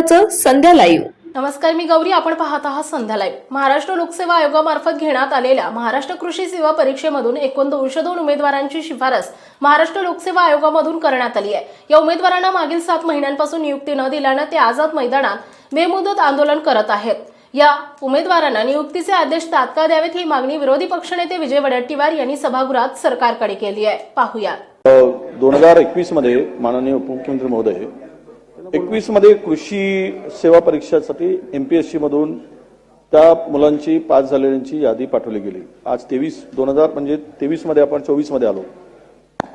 महत्वाचं संध्या लाईव्ह नमस्कार मी गौरी. आपण पाहत आहात संध्या लाईव्ह महाराष्ट्र लोकसेवा आयोगामार्फत घेण्यात आलेल्या महाराष्ट्र कृषी सेवा परीक्षेमधून एकूण दोनशे दोन उमेदवारांची शिफारस महाराष्ट्र लोकसेवा आयोगामधून करण्यात आली आहे. या उमेदवारांना मागील सात महिन्यांपासून नियुक्ती न दिल्यानं ते आझाद मैदानात बेमुदत आंदोलन करत आहेत. या उमेदवारांना नियुक्तीचे आदेश तात्काळ द्यावेत ही मागणी विरोधी पक्षनेते विजय वडेट्टीवार यांनी सभागृहात सरकारकडे केली आहे. पाहूया. दोन हजार एकवीसमध्ये माननीय उपमुख्यमंत्री महोदय एकवीसमध्ये कृषी सेवा परीक्षेसाठी एमपीएससी मधून त्या मुलांची पास झालेल्यांची यादी पाठवली गेली. आज तेवीस दोन हजार म्हणजे तेवीसमध्ये आपण चोवीसमध्ये आलो.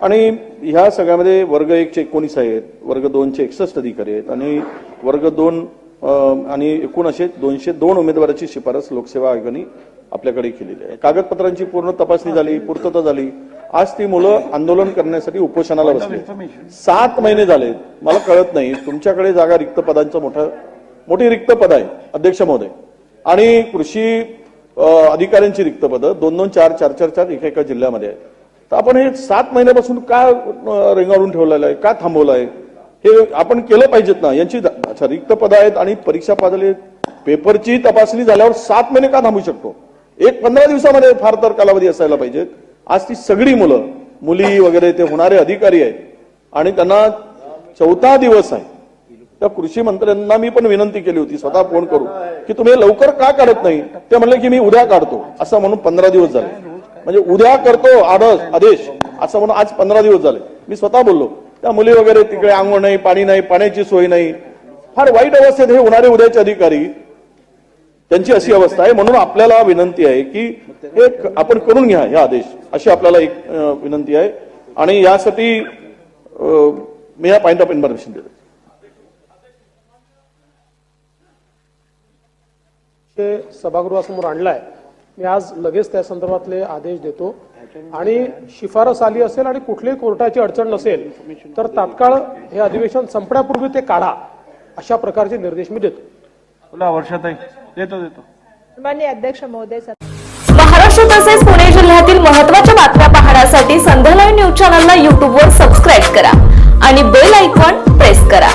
आणि ह्या सगळ्यामध्ये वर्ग एकचे एकोणीस आहेत वर्ग दोनचे एकसष्ट अधिकारी आहेत आणि वर्ग दोन आणि एकूण असे दोनशे दोन उमेदवाराची शिफारस लोकसेवा आयोगाने आपल्याकडे केलेली आहे. कागदपत्रांची पूर्ण तपासणी झाली पूर्तता झाली. आज ती मुलं आंदोलन करण्यासाठी उपोषणाला बसली. सात महिने झाले. मला कळत नाही. तुमच्याकडे जागा रिक्त पदांचं मोठं मोठी रिक्त पद आहे अध्यक्ष महोदय. आणि कृषी अधिकाऱ्यांची रिक्त पदं दोन दोन चार चार चार चार एका एका जिल्ह्यामध्ये आहेत. तर आपण हे सात महिन्यापासून का रेंगाळून ठेवलेलं आहे? का थांबवलं आहे हे आपण केलं पाहिजेत ना. यांची अच्छा रिक्त पदं आहेत आणि परीक्षा पाजली पेपरची तपासणी झाल्यावर सात महिने का थांबू शकतो? एक पंधरा दिवसामध्ये फार तर कालावधी असायला पाहिजे आज ती सगळी मुलं मुली वगैरे ते होणारे अधिकारी आहेत. आणि त्यांना चौथा दिवस आहे. त्या कृषी मंत्र्यांना मी पण विनंती केली होती स्वतः फोन करू की तुम्ही लवकर का काढत नाही? ते म्हणले की मी उद्या काढतो. असं म्हणून पंधरा दिवस झाले. म्हणजे उद्या करतो आदेश आदेश. असं म्हणून आज पंधरा दिवस झाले. मी स्वतः बोललो त्या मुली वगैरे तिकडे आंघोळ नाही पाणी नाही पाण्याची सोय नाही. फार वाईट अवस्थेत हे होणारे उद्याचे अधिकारी त्यांची अशी अवस्था आहे. म्हणून आपल्याला विनंती आहे की एक आपण करून घ्या हे आदेश. अशी आपल्याला एक विनंती आहे. आणि यासाठी मी या पॉइंट ऑफ इन्फॉर्मेशन देतो. ते सभागृहासमोर आणलाय. मी आज लगेच त्या संदर्भातले आदेश देतो. आणि शिफारस आली असेल आणि कुठलीही कोर्टाची अडचण नसेल तर तात्काळ हे अधिवेशन संपण्यापूर्वी ते काढा. अशा प्रकारचे निर्देश मी देतो. तुला वर्षात देतो देतो. माननीय अध्यक्ष महोदय महाराष्ट्र तसेच पुणे जिल्ह्यातील महत्त्वाच्या बातम्या पाहण्यासाठी संध्या लाईव्ह न्यूज चॅनलला युट्यूबवर सबस्क्राईब करा आणि बेल आयकॉन प्रेस करा.